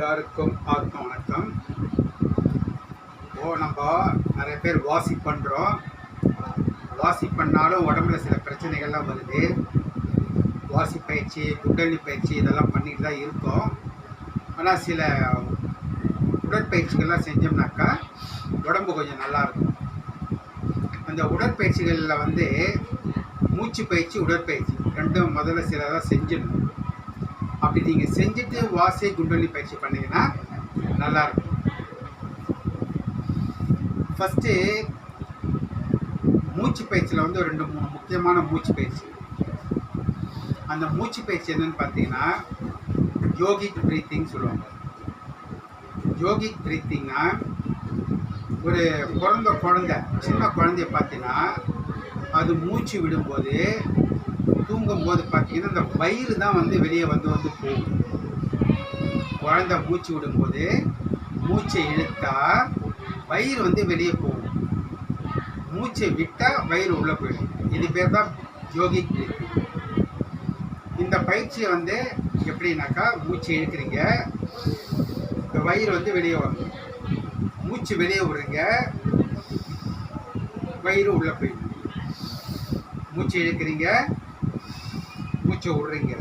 எல்லாருக்கும் ஆத்ம வணக்கம். ஓ நம்ம நிறைய பேர் வாசி பண்ணுறோம் வாசி பண்ணாலும் உடம்புல சில பிரச்சனைகள்லாம் வருது. வாசி பயிற்சி குண்டலி பயிற்சி இதெல்லாம் பண்ணிட்டு தான் இருக்கோம். ஆனால் சில உடற்பயிற்சிகள்லாம் செஞ்சோம்னாக்கா உடம்பு கொஞ்சம் நல்லா இருக்கும். அந்த உடற்பயிற்சிகளில் வந்து மூச்சு பயிற்சி உடற்பயிற்சி ரெண்டும் முதல்ல சிலதான் செஞ்சிடணும். அப்படி நீங்கள் செஞ்சுட்டு வாசி குண்டலி பயிற்சி பண்ணீங்கன்னா நல்லாயிருக்கும். ஃபஸ்ட்டு மூச்சு பயிற்சியில் வந்து ரெண்டு மூணு முக்கியமான மூச்சு பயிற்சி. அந்த மூச்சு பயிற்சி என்னன்னு பார்த்தீங்கன்னா யோகிக் பிரீத்திங் சொல்லுவாங்க. யோகிக் பிரீத்திங்னா ஒரு பிறந்த குழந்தை சின்ன குழந்தைய பார்த்தீங்கன்னா அது மூச்சு விடும்போது தூங்கும்போது பார்த்தீங்கன்னா இந்த வயிறு தான் வந்து வெளியே வந்து வந்து போகும். குழந்த மூச்சு விடும்போது மூச்சை இழுத்தா வயிறு வந்து வெளியே போகும். மூச்சை விட்டால் வயிறு உள்ளே போயிடும். இது பேர் தான் யோகிக் இந்த பயிற்சியை வந்து எப்படின்னாக்கா மூச்சு இழுக்கிறீங்க இந்த வயிறு வந்து வெளியே வரும். மூச்சு வெளியே விடுறீங்க வயிறு உள்ளே போயிடும். மூச்சு இழுக்கிறீங்க மூச்சை விடுறீங்க.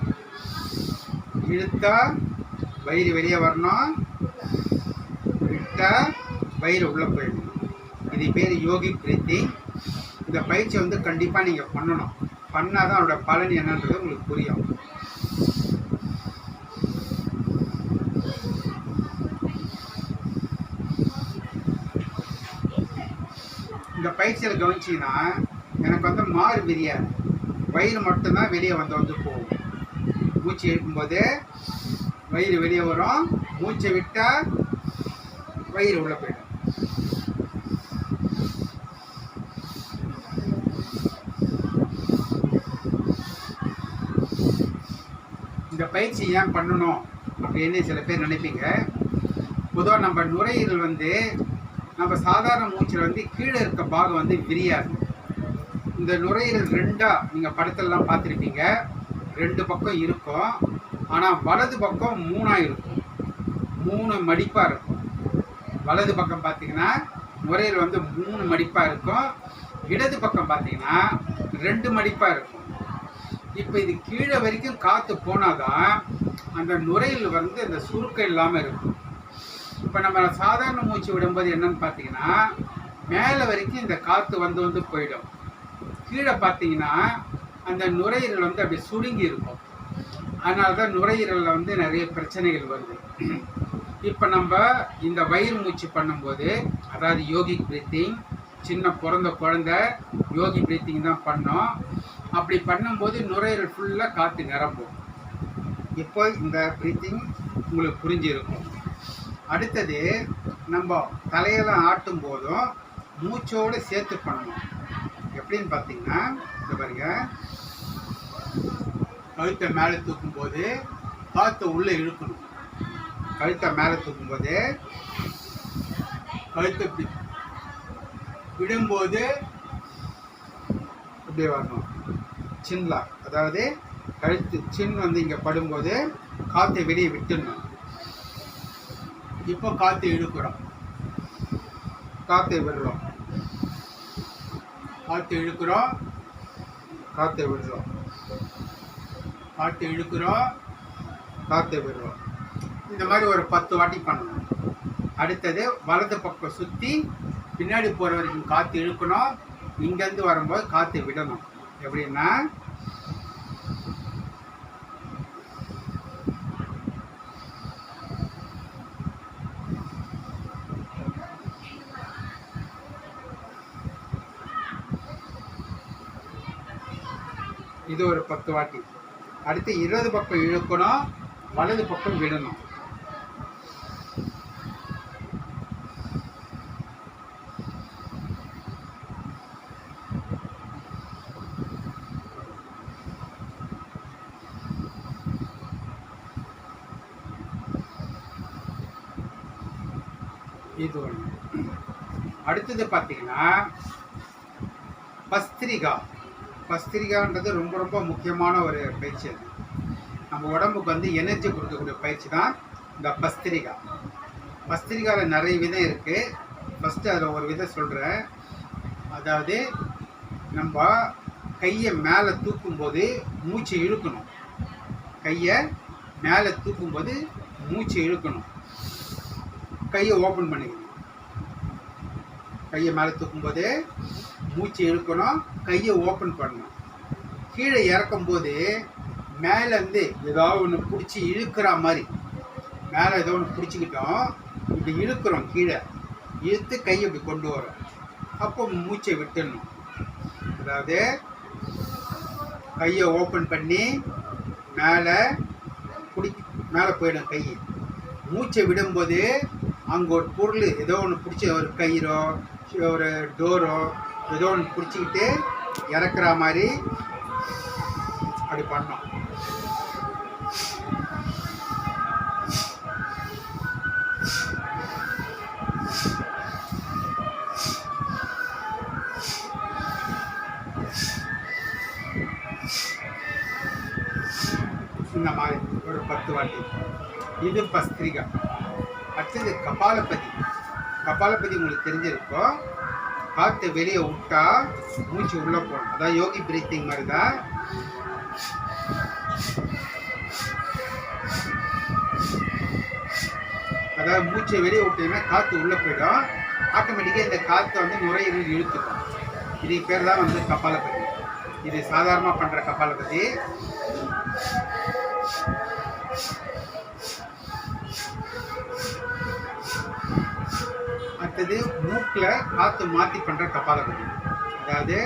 இழுத்தா வயிறு வெளியே வரணும். விட்டா வயிறு உள்ளே போயிடணும். இது பேர் யோகி பிரீத்தி. இந்த பயிற்சியை வந்து கண்டிப்பாக நீங்கள் பண்ணணும். பண்ணால் தான் அதோட பலன் என்னன்றது உங்களுக்கு புரியும். இந்த பயிற்சியில் கவனிச்சிங்கன்னா எனக்கு வந்து மாறு பிரியாது வயிறு மட்டும்தான் வெளியே வந்து வந்து போகும். மூச்சு இழுக்கும்போது வயிறு வெளியே வரும். மூச்சை விட்டால் வயிறு உள்ளே போயிடும். இந்த பயிற்சி ஏன் பண்ணணும் அப்படின்னு சில பேர் நினைப்பீங்க. பொதுவாக நம்ம நுரையீரல் வந்து நம்ம சாதாரண மூச்சில் வந்து கீழே இருக்க பாகம் வந்து விரியாது. இந்த நுரையீரல் ரெண்டாக நீங்கள் படத்திலலாம் பார்த்துருப்பீங்க. ரெண்டு பக்கம் இருக்கும். ஆனால் வலது பக்கம் மூணாக இருக்கும். மூணு மடிப்பாக இருக்கும். வலது பக்கம் பார்த்தீங்கன்னா நுரையீரல் வந்து மூணு மடிப்பாக இருக்கும். இடது பக்கம் பார்த்தீங்கன்னா ரெண்டு மடிப்பாக இருக்கும். இப்போ இது கீழே வரைக்கும் காற்று போனாதான் அந்த நுரையில் வந்து அந்த சுருக்கம் இல்லாமல் இருக்கும். இப்போ நம்ம சாதாரண மூச்சு விடும்போது என்னன்னு பார்த்தீங்கன்னா மேலே வரைக்கும் இந்த காற்று வந்து வந்து போயிடும். கீழே பார்த்தீங்கன்னா அந்த நுரையீரல் வந்து அப்படி சுருங்கி இருக்கும். அதனால தான் நுரையீரலில் வந்து நிறைய பிரச்சனைகள் வருது. இப்போ நம்ம இந்த வயிறு மூச்சு பண்ணும்போது அதாவது யோகிக் பிரீத்திங் சின்ன பிறந்த குழந்த யோகி பிரீத்திங் தான் பண்ணோம். அப்படி பண்ணும்போது நுரையீரல் ஃபுல்லாக காற்று நிரம்பும். இப்போ இந்த பிரீத்திங் உங்களுக்கு புரிஞ்சிருக்கும். அடுத்தது நம்ம தலையெல்லாம் ஆட்டும் போதும் மூச்சோடு சேர்த்து பண்ணணும். எப்படின்னு பார்த்தீங்கன்னா இந்த பாருங்க. கழுத்தை மேலே தூக்கும் போது காற்றை உள்ளே இழுக்கணும். கழுத்தை மேலே தூக்கும் போது கழுத்தை இப்படி விடும்போது இப்படி வரணும். சின்லா. அதாவது கழுத்து சின் வந்து இங்கே படும்போது காற்றை வெளியே விட்டுடணும். இப்போ காற்று இழுக்கிறோம். காற்றை விடுறோம். காற்று இழுக்கிறோம் காற்றை விடுறோம் காற்று இழுக்கிறோம் காற்றை விடுறோம் இந்த மாதிரி ஒரு பத்து வாட்டி பண்ணணும். அடுத்தது வலது பக்கம் சுற்றி பின்னாடி போகிற வரைக்கும் காற்று இழுக்கணும். இங்கேருந்து வரும்போது காற்று விடணும். எப்படின்னா இது ஒரு பத்து வாட்டி. அடுத்து இடது பக்கம் இழுக்கணும் வலது பக்கம் விடணும். இது ஒன்று அடுத்தது பார்த்தீங்கன்னா பஸ்திரிகா. பஸ்திரிகான்றது ரொம்ப ரொம்ப முக்கியமான ஒரு பயிற்சி அது. நம்ம உடம்புக்கு வந்து எனர்ஜி கொடுக்கக்கூடிய பயிற்சி தான் இந்த பஸ்திரிகா பஸ்திரிகாவில் நிறைய விதம் இருக்குது ஃபஸ்ட்டு அதில் ஒரு விதம் சொல்கிறேன் அதாவது நம்ம கையை மேலே தூக்கும்போது மூச்சை இழுக்கணும். கையை மேலே தூக்கும்போது மூச்சை இழுக்கணும். கையை ஓப்பன் பண்ணிக்கணும். கையை மேலே தூக்கும்போது மூச்சு இழுக்கணும் கையை ஓப்பன் பண்ணணும். கீழே இறக்கும்போது மேலேருந்து ஏதாவது ஒன்று பிடிச்சி இழுக்கிற மாதிரி. மேலே ஏதோ ஒன்று பிடிச்சிக்கிட்டோம் இப்படி இழுக்கிறோம் கீழே. இழுத்து கையை இப்படி கொண்டு வரோம். அப்போ மூச்சை விட்டுடணும். அதாவது கையை ஓப்பன் பண்ணி மேலே பிடி மேலே போயிடும் கை. மூச்சை விடும்போது அங்கே ஒரு பொருள் ஏதோ ஒன்று பிடிச்சி ஒரு கயிறோ ஒரு டோரோ ஏதோ ஒன்று பிடிச்சிக்கிட்டு இறக்குற மாதிரி அப்படி பண்ணோம். இந்த மாதிரி ஒரு பத்து வாட்டி. இது பஸ்திரிகா அடுத்தது கபாலபதி. கபாலபதி உங்களுக்கு தெரிஞ்சிருக்கோம். காற்று வெளியே விட்டா மூச்சு உள்ளே போகணும். அதான் யோகி பிரீத்திங் மாதிரி தான் அதாவது மூச்சை வெளியே விட்டீங்கன்னா காற்று உள்ளே போயிடும். ஆட்டோமேட்டிக்காக இந்த காற்றை வந்து நுரையீரல் இழுத்துக்கும். இது பேர் தான் வந்து கபாலபதி. இது சாதாரணமாக பண்ணுற கபாலபதி. மூக்கில் காற்று மாற்றி பண்ணுற கபாலபதி அதாவது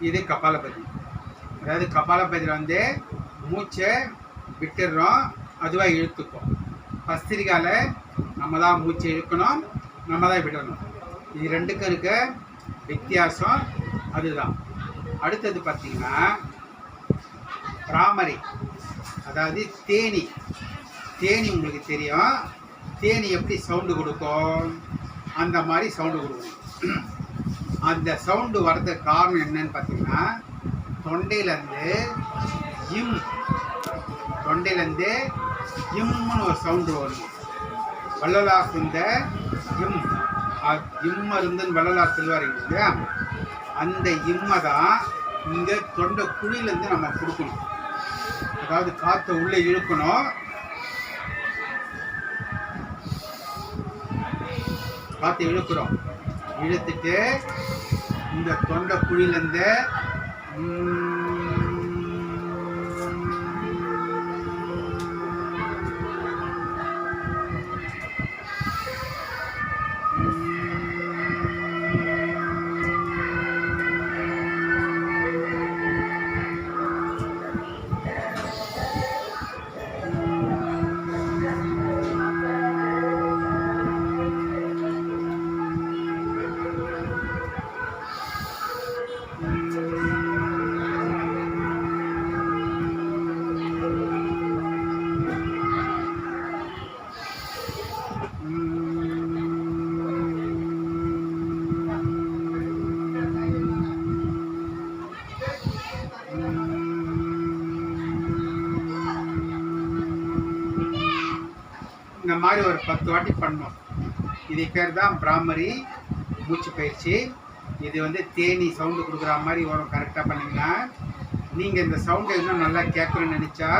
இது கபாலபதி அதாவது கபாலபதியில் வந்து மூச்சை விட்டுடுறோம் அதுவாக இழுத்துக்கும் பஸ்திரிக்காவில் நம்ம தான் மூச்சை இழுக்கணும் நம்ம தான் விடணும். இது ரெண்டுக்கும் இருக்க வித்தியாசம் அதுதான். அடுத்தது பார்த்தீங்கன்னா பிராமரி. அதாவது தேனி. தேனி உங்களுக்கு தெரியும். தேனி எப்படி சவுண்டு கொடுக்கும்? அந்த மாதிரி சவுண்டு கொடுக்கும். அந்த சவுண்டு வர்றதுக்கு காரணம் என்னன்னு பார்த்தீங்கன்னா தொண்டையிலேருந்து இம். தொண்டையிலேருந்து இம்னு ஒரு சவுண்டு வரும். வள்ளலா இந்த இம். அ- வள்ளலார் செல்வாருங்க இல்லையா? அந்த இம்மை தான் இங்கே தொண்டை குழியிலேருந்து நம்ம கொடுக்கணும். அதாவது காற்றை உள்ளே இழுக்கணும். காற்றை இழுக்கிறோம். இழுத்துட்டு இந்த தொண்டை குழியிலேருந்து மாதிரி ஒரு பத்து வாட்டி பண்ணோம். இது பேர் தான் பிராமரி மூச்சு பயிற்சி. இது வந்து தேனி சவுண்டு கொடுக்குற மாதிரி வரும். கரெக்டாக பண்ணிங்கன்னா நீங்கள் இந்த சவுண்டை இன்னும் நல்லா கேட்கணும்னு நினச்சா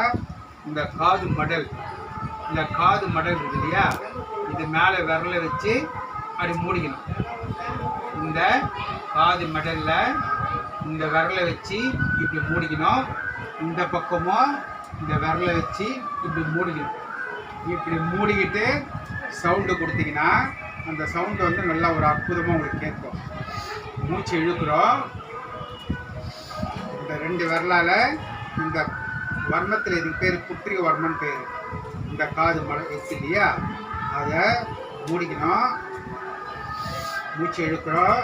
இந்த காது மடல் இந்த காது மடல் இருக்கு இல்லையா? இது மேலே விரலை வச்சு அப்படி மூடிக்கணும். இந்த காது மடலில் இந்த விரலை வச்சு இப்படி மூடிக்கணும். இந்த பக்கமும் இந்த விரலை வச்சு இப்படி மூடிக்கணும். இப்படி மூடிக்கிட்டு சவுண்டு கொடுத்தீங்கன்னா அந்த சவுண்டு வந்து நல்லா ஒரு அற்புதமாக உங்களுக்கு கேட்கும். மூச்சு இழுக்கிறோம். இந்த ரெண்டு விரலால் இந்த வர்ணத்தில் இதுக்கு பேர் புற்றிக வர்மன் பேர். இந்த காது மலை இருக்கு இல்லையா? அதை மூடிக்கணும். மூச்சு இழுக்கிறோம்.